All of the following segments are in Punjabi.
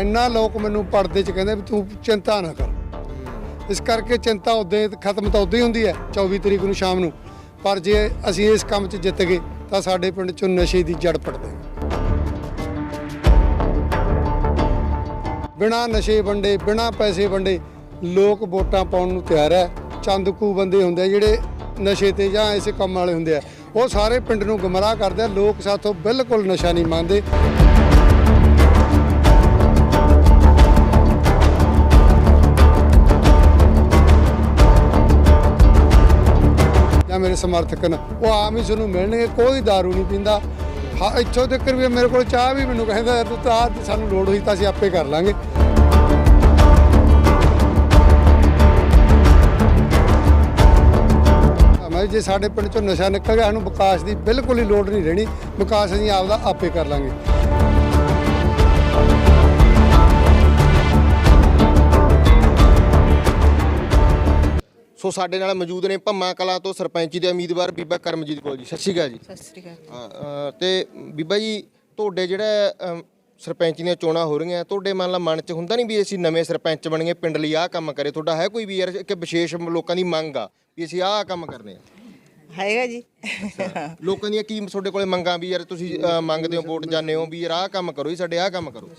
ਇੰਨਾ ਲੋਕ ਮੈਨੂੰ ਪੜਦੇ ਚ ਕਹਿੰਦੇ ਵੀ ਤੂੰ ਚਿੰਤਾ ਨਾ ਕਰ। ਇਸ ਕਰਕੇ ਚਿੰਤਾ ਉਦੋਂ ਖਤਮ ਤਾਂ ਉਦੋਂ ਹੀ ਹੁੰਦੀ ਹੈ 24 ਤਰੀਕ ਨੂੰ ਸ਼ਾਮ ਨੂੰ। ਪਰ ਜੇ ਅਸੀਂ ਇਸ ਕੰਮ 'ਚ ਜਿੱਤ ਗਏ, ਤਾਂ ਸਾਡੇ ਪਿੰਡ 'ਚੋਂ ਨਸ਼ੇ ਦੀ ਜੜ ਪੜ ਦੇਗਾ ਬਿਨਾ ਨਸ਼ੇ ਵੰਡੇ, ਬਿਨਾ ਪੈਸੇ ਵੰਡੇ ਲੋਕ ਵੋਟਾਂ ਪਾਉਣ ਨੂੰ ਤਿਆਰ ਹੈ। ਚੰਦਕੂ ਬੰਦੇ ਹੁੰਦੇ ਜਿਹੜੇ ਨਸ਼ੇ ਤੇ ਜਾਂ ਇਸੇ ਕੰਮ ਵਾਲੇ ਹੁੰਦੇ ਆ। ਉਹ ਸਾਰੇ ਪਿੰਡ ਨੂੰ ਗਮਰਾਹ ਕਰਦੇ ਆ, ਲੋਕ ਸਾਥੋਂ ਬਿਲਕੁਲ ਨਸ਼ਾ ਨਹੀਂ ਮੰਨਦੇ। ਸਮਰਥਕ ਨੇ। ਉਹ ਆਮ ਹੀ ਤੁਹਾਨੂੰ ਮਿਲਣਗੇ, ਕੋਈ दारू ਨਹੀਂ ਪੀਂਦਾ। ਹਾਂ, ਇੱਥੋਂ ਤੱਕ ਵੀ ਮੇਰੇ ਕੋਲ ਚਾਹ ਵੀ ਮੈਨੂੰ ਕਹਿੰਦਾ ਤੂੰ ਤਾਂ ਸਾਨੂੰ ਲੋੜ ਹੋਈ ਤਾਂ ਅਸੀਂ ਆਪੇ ਕਰ ਲਾਂਗੇ। ਮੈਂ ਜੇ ਸਾਡੇ ਪਿੰਡ ਚੋਂ ਨਸ਼ਾ ਨਿਕਲ ਗਿਆ, ਸਾਨੂੰ ਵਿਕਾਸ ਦੀ ਬਿਲਕੁਲ ਹੀ ਲੋੜ ਨਹੀਂ ਰਹਿਣੀ। ਵਿਕਾਸ ਅਸੀਂ ਆਪਦਾ ਆਪੇ ਕਰ ਲਾਂਗੇ। ਸੋ ਸਾਡੇ ਨਾਲ ਮੌਜੂਦ ਨੇ ਭੰਮਾ ਕਲਾ ਤੋਂ ਸਰਪੰਚੀ ਦੇ ਉਮੀਦਵਾਰ ਬੀਬਾ ਕਰਮਜੀਤ ਕੌਰ ਜੀ। ਸਤਿ ਸ਼੍ਰੀ ਅਕਾਲ ਜੀ। ਸਤਿ ਸ੍ਰੀ ਅਕਾਲ ਅ, ਤੇ ਬੀਬਾ ਜੀ ਤੁਹਾਡੇ ਜਿਹੜਾ ਅ, ਸਰਪੰਚੀ ਦੀਆਂ ਚੋਣਾਂ ਹੋ ਰਹੀਆਂ ਤੁਹਾਡੇ ਮੰਨ ਲਾ ਮਨ 'ਚ ਹੁੰਦਾ ਨਹੀਂ ਵੀ ਅਸੀਂ ਨਵੇਂ ਸਰਪੰਚ ਬਣੀਏ ਪਿੰਡ ਲਈ ਆਹ ਕੰਮ ਕਰੇ? ਤੁਹਾਡਾ ਹੈ ਕੋਈ ਵੀ ਯਾਰ ਕਿ ਵਿਸ਼ੇਸ਼ ਲੋਕਾਂ ਦੀ ਮੰਗ ਆ ਵੀ ਅਸੀਂ ਆਹ ਕੰਮ ਕਰਨੇ ਆ? ਹੈਗਾ ਜੀ। ਲੋਕਾਂ ਦੀਆਂ ਕੀ ਤੁਹਾਡੇ ਕੋਲੇ ਮੰਗਾਂ ਵੀ ਯਾਰ ਤੁਸੀਂ ਅ, ਮੰਗਦੇ ਹੋ ਵੋਟ ਜਾਂਦੇ ਹੋ ਵੀ ਯਾਰ ਆਹ ਕੰਮ ਕਰੋ ਜੀ ਸਾਡੇ ਆਹ ਕੰਮ ਕਰੋ?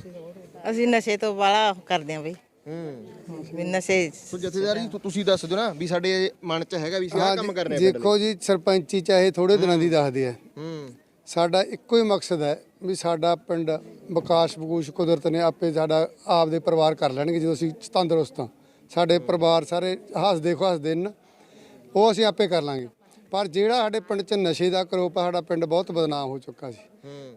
ਅਸੀਂ ਨਸ਼ੇ ਤੋਂ ਬਾਲਾ ਕਰਦੇ ਆਂ ਬਈ। ਹੂੰ। ਵੀ ਨਸ਼ੇ ਸੋ ਜਥੇਦਾਰ ਜੀ ਤੁ- ਤੁਸੀਂ ਦੱਸ ਦਿਓ ਨਾ ਵੀ ਸਾਡੇ ਮਨ 'ਚ ਹੈਗਾ ਵੀ ਅਸੀਂ ਆਹ ਕੰਮ ਕਰਨੇ ਆ ਪਿੰਡ ਦੇਖੋ ਜੀ ਸਰਪੰਚੀ ਚਾਹੇ ਥੋੜੇ ਦਿਨਾਂ ਦੀ ਦੱਸਦੇ ਆ। ਹੂੰ। ਸਾਡਾ ਇੱਕੋ ਹੀ ਮਕਸਦ ਹੈ ਵੀ ਸਾਡਾ ਪਿੰਡ ਵਿਕਾਸ ਬਗੂਸ਼ ਕੁਦਰਤ ਨੇ ਆਪੇ ਸਾਡਾ ਆਪਦੇ ਪਰਿਵਾਰ ਕਰ ਲੈਣਗੇ ਜਦੋਂ ਅਸੀਂ ਤੰਦਰੁਸਤ ਹਾਂ। ਸਾਡੇ ਪਰਿਵਾਰ ਸਾਰੇ ਹੱਸਦੇ ਖੁੱਸਦੇ ਨੇ ਉਹ ਅਸੀਂ ਆਪੇ ਕਰ ਲਾਂਗੇ। ਪਰ ਜਿਹੜਾ ਸਾਡੇ ਪਿੰਡ 'ਚ ਨਸ਼ੇ ਦਾ ਕਰੋਪ ਆ ਸਾਡਾ ਪਿੰਡ ਬਹੁਤ ਬਦਨਾਮ ਹੋ ਚੁੱਕਾ ਸੀ।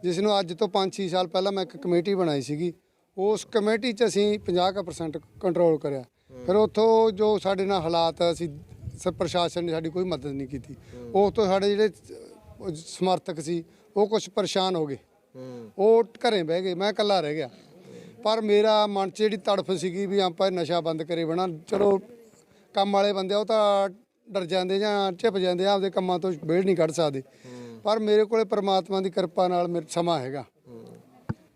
ਜਿਸ ਨੂੰ ਅੱਜ ਤੋਂ 5-6 ਸਾਲ ਪਹਿਲਾਂ ਮੈਂ ਇੱਕ ਕਮੇਟੀ ਬਣਾਈ ਸੀਗੀ। ਉਸ ਕਮੇਟੀ 'ਚ ਅਸੀਂ 50% ਕੰਟਰੋਲ ਕਰਿਆ। ਫਿਰ ਉੱਥੋਂ ਜੋ ਸਾਡੇ ਨਾਲ ਹਾਲਾਤ ਅਸੀਂ ਸ- ਪ੍ਰਸ਼ਾਸਨ ਨੇ ਸਾਡੀ ਕੋਈ ਮਦਦ ਨਹੀਂ ਕੀਤੀ। ਉਸ ਤੋਂ ਸਾਡੇ ਜਿਹੜੇ ਸਮਰਥਕ ਸੀ ਉਹ ਕੁਝ ਪਰੇਸ਼ਾਨ ਹੋ ਗਏ। ਉਹ ਘਰੇ ਬਹਿ ਗਏ ਮੈਂ ਇਕੱਲਾ ਰਹਿ ਗਿਆ। ਪਰ ਮੇਰਾ ਮਨ 'ਚ ਜਿਹੜੀ ਤੜਫ ਸੀਗੀ ਵੀ ਆਪਾਂ ਨਸ਼ਾ ਬੰਦ ਕਰੇ ਬਣਾ ਚਲੋ ਕੰਮ ਵਾਲੇ ਬੰਦੇ ਉਹ ਤਾਂ ਡਰ ਜਾਂਦੇ ਜਾਂ ਝਿਪ ਜਾਂਦੇ ਆਪਦੇ ਕੰਮਾਂ ਤੋਂ ਵਿਹਲ ਨਹੀਂ ਕੱਢ ਸਕਦੇ। ਪਰ ਮੇਰੇ ਕੋਲੇ ਪ੍ਰਮਾਤਮਾ ਦੀ ਕਿਰਪਾ ਨਾਲ ਮੇਰਾ ਸਮਾਂ ਹੈਗਾ।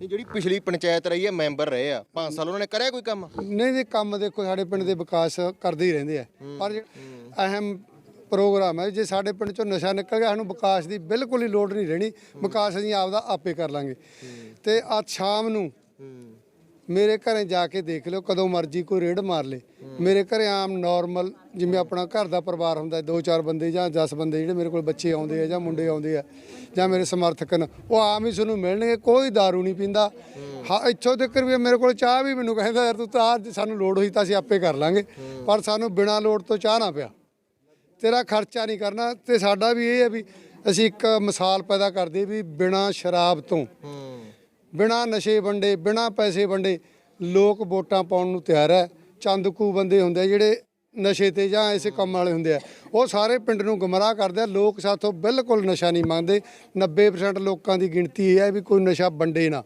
ਇਹ ਜਿਹੜੀ ਪਿਛਲੀ ਪੰਚਾਇਤ ਰਹੀ ਹੈ ਮੈਂਬਰ ਰਹੇ ਆ 5 ਸਾਲ ਉਹਨਾਂ ਨੇ ਕਰਿਆ ਕੋਈ ਕੰਮ? ਨਹੀਂ ਦੇ ਕੰਮ ਦੇਖੋ ਸਾਡੇ ਪਿੰਡ ਦੇ ਵਿਕਾਸ ਕਰਦੇ ਹੀ ਰਹਿੰਦੇ ਆ। ਪਰ ਅਹਿਮ ਪ੍ਰੋਗਰਾਮ ਹੈ ਜੇ ਸਾਡੇ ਪਿੰਡ ਚੋਂ ਨਸ਼ਾ ਨਿਕਲ ਗਿਆ ਸਾਨੂੰ ਵਿਕਾਸ ਦੀ ਬਿਲਕੁਲ ਹੀ ਲੋੜ ਨਹੀਂ ਰਹਿਣੀ ਵਿਕਾਸ ਅਸੀਂ ਆਪਦਾ ਆਪੇ ਕਰ ਲਾਂਗੇ। ਤੇ ਅੱਜ ਸ਼ਾਮ ਨੂੰ ਮੇਰੇ ਘਰੇ ਜਾ ਕੇ ਦੇਖ ਲਿਓ ਕਦੋਂ ਮਰਜ਼ੀ ਕੋਈ ਰੇਡ ਮਾਰ ਲੇ। ਮੇਰੇ ਘਰੇ ਆਮ ਨਾਰਮਲ ਜਿਵੇਂ ਆਪਣਾ ਘਰ ਦਾ ਪਰਿਵਾਰ ਹੁੰਦਾ, ਦੋ ਚਾਰ ਬੰਦੇ ਜਾਂ 10 ਬੰਦੇ ਜਿਹੜੇ ਮੇਰੇ ਕੋਲ ਬੱਚੇ ਆਉਂਦੇ ਆ ਜਾਂ ਮੁੰਡੇ ਆਉਂਦੇ ਆ ਜਾਂ ਮੇਰੇ ਸਮਰਥਕ ਨੇ, ਉਹ ਆਮ ਹੀ ਸਾਨੂੰ ਮਿਲਣਗੇ, ਕੋਈ दारू ਨਹੀਂ ਪੀਂਦਾ। ਹਾਂ, ਇੱਥੋਂ ਤੱਕ ਵੀ ਮੇਰੇ ਕੋਲ ਚਾਹ ਵੀ ਮੈਨੂੰ ਕਹਿੰਦਾ, ਯਾਰ ਤੂੰ ਤਾਂ ਆਹ ਸਾਨੂੰ ਲੋੜ ਹੋਈ ਤਾਂ ਅਸੀਂ ਆਪੇ ਕਰ ਲਾਂਗੇ। ਪਰ ਸਾਨੂੰ ਬਿਨਾਂ ਲੋੜ ਤੋਂ ਚਾਹ ਨਾ ਪਿਆ। ਤੇਰਾ ਖਰਚਾ ਨਹੀਂ ਕਰਨਾ ਤੇ ਸਾਡਾ ਵੀ ਇਹ ਹੈ ਵੀ ਅਸੀਂ ਇੱਕ ਮਿਸਾਲ ਪੈਦਾ ਕਰਦੇ ਵੀ ਬਿਨਾਂ ਸ਼ਰਾਬ ਤੋਂ, ਬਿਨਾਂ ਨਸ਼ੇ ਵੰਡੇ, ਬਿਨਾਂ ਪੈਸੇ ਵੰਡੇ ਲੋਕ ਵੋਟਾਂ ਪਾਉਣ ਨੂੰ ਤਿਆਰ ਹੈ। ਚੰਦਕੂ ਬੰਦੇ ਹੁੰਦੇ ਆ ਜਿਹੜੇ ਨਸ਼ੇ ਤੇ ਜਾਂ ਇਸੇ ਕੰਮ ਵਾਲੇ ਹੁੰਦੇ ਆ। ਉਹ ਸਾਰੇ ਪਿੰਡ ਨੂੰ ਗੁੰਮਰਾਹ ਕਰਦੇ ਆ। ਲੋਕ ਸਾਥੋਂ ਬਿਲਕੁਲ ਨਸ਼ਾ ਨਹੀਂ ਮੰਗਦੇ 90% ਲੋਕਾਂ ਦੀ ਗਿਣਤੀ ਇਹ ਹੈ ਵੀ ਕੋਈ ਨਸ਼ਾ ਵੰਡੇ ਨਾ।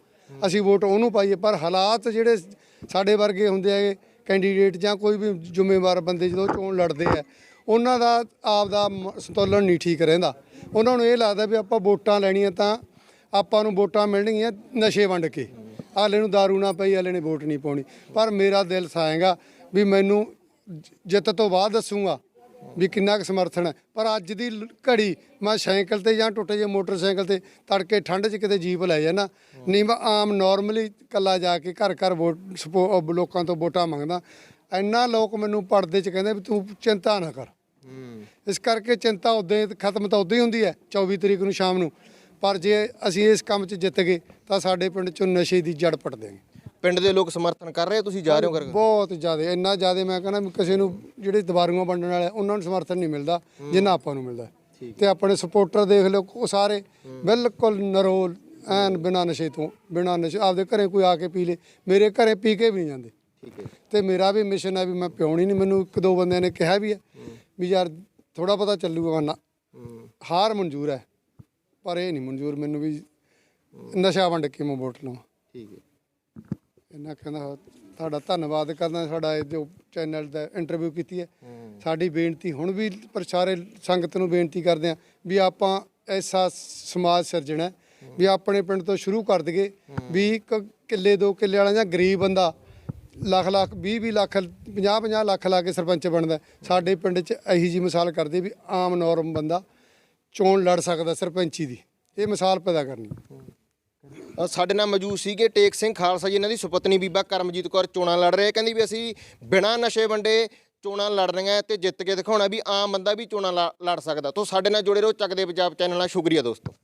ਅਸੀਂ ਵੋਟ ਉਹਨੂੰ ਪਾਈਏ, ਪਰ ਹਾਲਾਤ ਜਿਹੜੇ ਸਾਡੇ ਵਰਗੇ ਹੁੰਦੇ ਆ ਕੈਂਡੀਡੇਟ ਜਾਂ ਕੋਈ ਵੀ ਜ਼ਿੰਮੇਵਾਰ ਬੰਦੇ ਜਦੋਂ ਚੋਣ ਲੜਦੇ ਆ, ਉਹਨਾਂ ਦਾ ਆਪ ਦਾ ਸੰਤੁਲਨ ਨਹੀਂ ਠੀਕ ਰਹਿੰਦਾ। ਉਹਨਾਂ ਨੂੰ ਇਹ ਲੱਗਦਾ ਵੀ ਆਪਾਂ ਵੋਟਾਂ ਲੈਣੀਆਂ ਤਾਂ ਆਪਾਂ ਨੂੰ ਵੋਟਾਂ ਮਿਲਣਗੀਆਂ ਨਸ਼ੇ ਵੰਡ ਕੇ। ਆਲੇ ਨੂੰ दारू ਨਾ ਪਈ ਆਲੇ ਨੇ ਵੋਟ ਨਹੀਂ ਪਾਉਣੀ। ਪਰ ਮੇਰਾ ਦਿਲ ਸਾਏਗਾ ਵੀ ਮੈਨੂੰ ਜਿੱਤ ਤੋਂ ਬਾਅਦ ਦੱਸੂਗਾ ਵੀ ਕਿੰਨਾ ਕੁ ਸਮਰਥਨ ਹੈ। ਪਰ ਅੱਜ ਦੀ ਘੜੀ ਮੈਂ ਸਾਈਕਲ ਤੇ ਜਾਂ ਟੁੱਟੇ ਜੇ ਮੋਟਰਸਾਈਕਲ ਤੇ ਤੜਕੇ ਠੰਡ 'ਚ ਕਿਤੇ ਜੀਪ ਲੈ ਜਾਣਾ ਨਹੀਂ ਮੈਂ ਆਮ ਨਾਰਮਲੀ ਕੱਲਾ ਜਾ ਕੇ ਘਰ ਘਰ ਵੋਟ ਲੋਕਾਂ ਤੋਂ ਵੋਟਾਂ ਮੰਗਦਾ। ਇੰਨਾ ਲੋਕ ਮੈਨੂੰ ਪੜਦੇ 'ਚ ਕਹਿੰਦੇ ਵੀ ਤੂੰ ਚਿੰਤਾ ਨਾ ਕਰ। ਇਸ ਕਰਕੇ ਚਿੰਤਾ ਉਦੋਂ ਖਤਮ ਤਾਂ ਉਦੋਂ ਹੀ ਹੁੰਦੀ ਹੈ 24 ਤਰੀਕ ਨੂੰ ਸ਼ਾਮ ਨੂੰ। ਪਰ ਜੇ ਅਸੀਂ ਇਸ ਕੰਮ 'ਚ ਜਿੱਤ ਗਏ ਤਾਂ ਸਾਡੇ ਪਿੰਡ 'ਚੋਂ ਨਸ਼ੇ ਦੀ ਜੜ ਪੜ ਦੇਵਾਂਗੇ ਪਿੰਡ ਦੇ ਲੋਕ ਸਮਰਥਨ ਕਰ ਰਹੇ ਤੁਸੀਂ ਜਾ ਰਹੇ ਹੋ ਕਰ ਬਹੁਤ ਜ਼ਿਆਦਾ ਇੰਨਾ ਜ਼ਿਆਦਾ ਮੈਂ ਕਹਿੰਦਾ ਕਿਸੇ ਨੂੰ ਜਿਹੜੇ ਦਵਾਰੂਆਂ ਵੰਡਣ ਵਾਲੇ ਉਹਨਾਂ ਨੂੰ ਸਮਰਥਨ ਨਹੀਂ ਮਿਲਦਾ ਜਿੰਨਾ ਆਪਾਂ ਨੂੰ ਮਿਲਦਾ। ਤੇ ਆਪਣੇ ਸਪੋਰਟਰ ਦੇਖ ਲਿਓ ਉਹ ਸਾਰੇ ਬਿਲਕੁਲ ਨਰੋਲ ਐਨ ਬਿਨਾਂ ਨਸ਼ੇ ਤੋਂ ਬਿਨਾਂ ਨਸ਼ੇ ਆਪਦੇ ਘਰੇ ਕੋਈ ਆ ਕੇ ਪੀ ਲੇ ਮੇਰੇ ਘਰੇ ਪੀ ਕੇ ਵੀ ਨਹੀਂ ਜਾਂਦੇ। ਠੀਕ ਹੈ। ਤੇ ਮੇਰਾ ਵੀ ਮਿਸ਼ਨ ਹੈ ਵੀ ਮੈਂ ਪਿਉਣੀ ਨਹੀਂ ਮੈਨੂੰ ਇੱਕ ਦੋ ਬੰਦਿਆਂ ਨੇ ਕਿਹਾ ਵੀ ਹੈ ਵੀ ਯਾਰ ਥੋੜਾ ਪਤਾ ਚੱਲੂਗਾ ਨਾ ਹਾਰ ਮਨਜ਼ੂਰ ਹੈ। ਪਰ ਇਹ ਨਹੀਂ ਮਨਜ਼ੂਰ ਮੈਨੂੰ ਵੀ ਨਸ਼ਾ ਵੰਡ ਕੇ ਮੈਂ ਵੋਟ ਲਵਾਂ। ਠੀਕ ਹੈ। ਇਹਨਾਂ ਕਹਿੰਦਾ ਤੁਹਾਡਾ ਧੰਨਵਾਦ ਕਰਦਾ ਸਾਡਾ ਇਹ ਜੋ ਚੈਨਲ ਦਾ ਇੰਟਰਵਿਊ ਕੀਤੀ ਹੈ। ਸਾਡੀ ਬੇਨਤੀ ਹੁਣ ਵੀ ਪਰ ਸਾਰੇ ਸੰਗਤ ਨੂੰ ਬੇਨਤੀ ਕਰਦੇ ਹਾਂ ਵੀ ਆਪਾਂ ਐਸਾ ਸਮਾਜ ਸਿਰਜਣਾ ਵੀ ਆਪਣੇ ਪਿੰਡ ਤੋਂ ਸ਼ੁਰੂ ਕਰ ਦਈਏ। ਵੀ ਇੱਕ ਕਿੱਲੇ ਦੋ ਕਿੱਲੇ ਵਾਲਾ ਜਾਂ ਗਰੀਬ ਬੰਦਾ ਲੱਖ ਲੱਖ 20 20 ਲੱਖ 50 50 ਲੱਖ ਲਾ ਕੇ ਸਰਪੰਚ ਬਣਦਾ ਸਾਡੇ ਪਿੰਡ 'ਚ ਇਹੀ ਜੀ ਮਿਸਾਲ ਕਰਦੇ ਵੀ ਆਮ ਨੋਰਮ ਬੰਦਾ ਚੋਣ ਲੜ ਸਕਦਾ ਸਰਪੰਚੀ ਦੀ। ਇਹ ਮਿਸਾਲ ਪੈਦਾ ਕਰਨੀ। ਅ, ਸਾਡੇ ਨਾਲ ਮੌਜੂਦ ਸੀਗੇ ਟੇਕ ਸਿੰਘ ਖਾਲਸਾ ਜੀ ਇਹਨਾਂ ਦੀ ਸੁਪਤਨੀ ਬੀਬਾ ਕਰਮਜੀਤ ਕੌਰ ਚੋਣਾਂ ਲੜ ਰਹੇ ਕਹਿੰਦੀ ਵੀ ਅਸੀਂ ਬਿਨਾਂ ਨਸ਼ੇ ਵੰਡੇ ਚੋਣਾਂ ਲੜ ਰਹੀਆਂ ਤੇ ਜਿੱਤ ਕੇ ਦਿਖਾਉਣਾ ਵੀ ਆਮ ਬੰਦਾ ਵੀ ਚੋਣਾਂ ਲਾ- ਲੜ ਸਕਦਾ। ਤੋਂ ਸਾਡੇ ਨਾਲ ਜੁੜੇ ਰਹੋ ਚੱਕਦੇ ਪੰਜਾਬ ਚੈਨਲ ਨਾਲ। ਸ਼ੁਕਰੀਆ ਦੋਸਤੋ।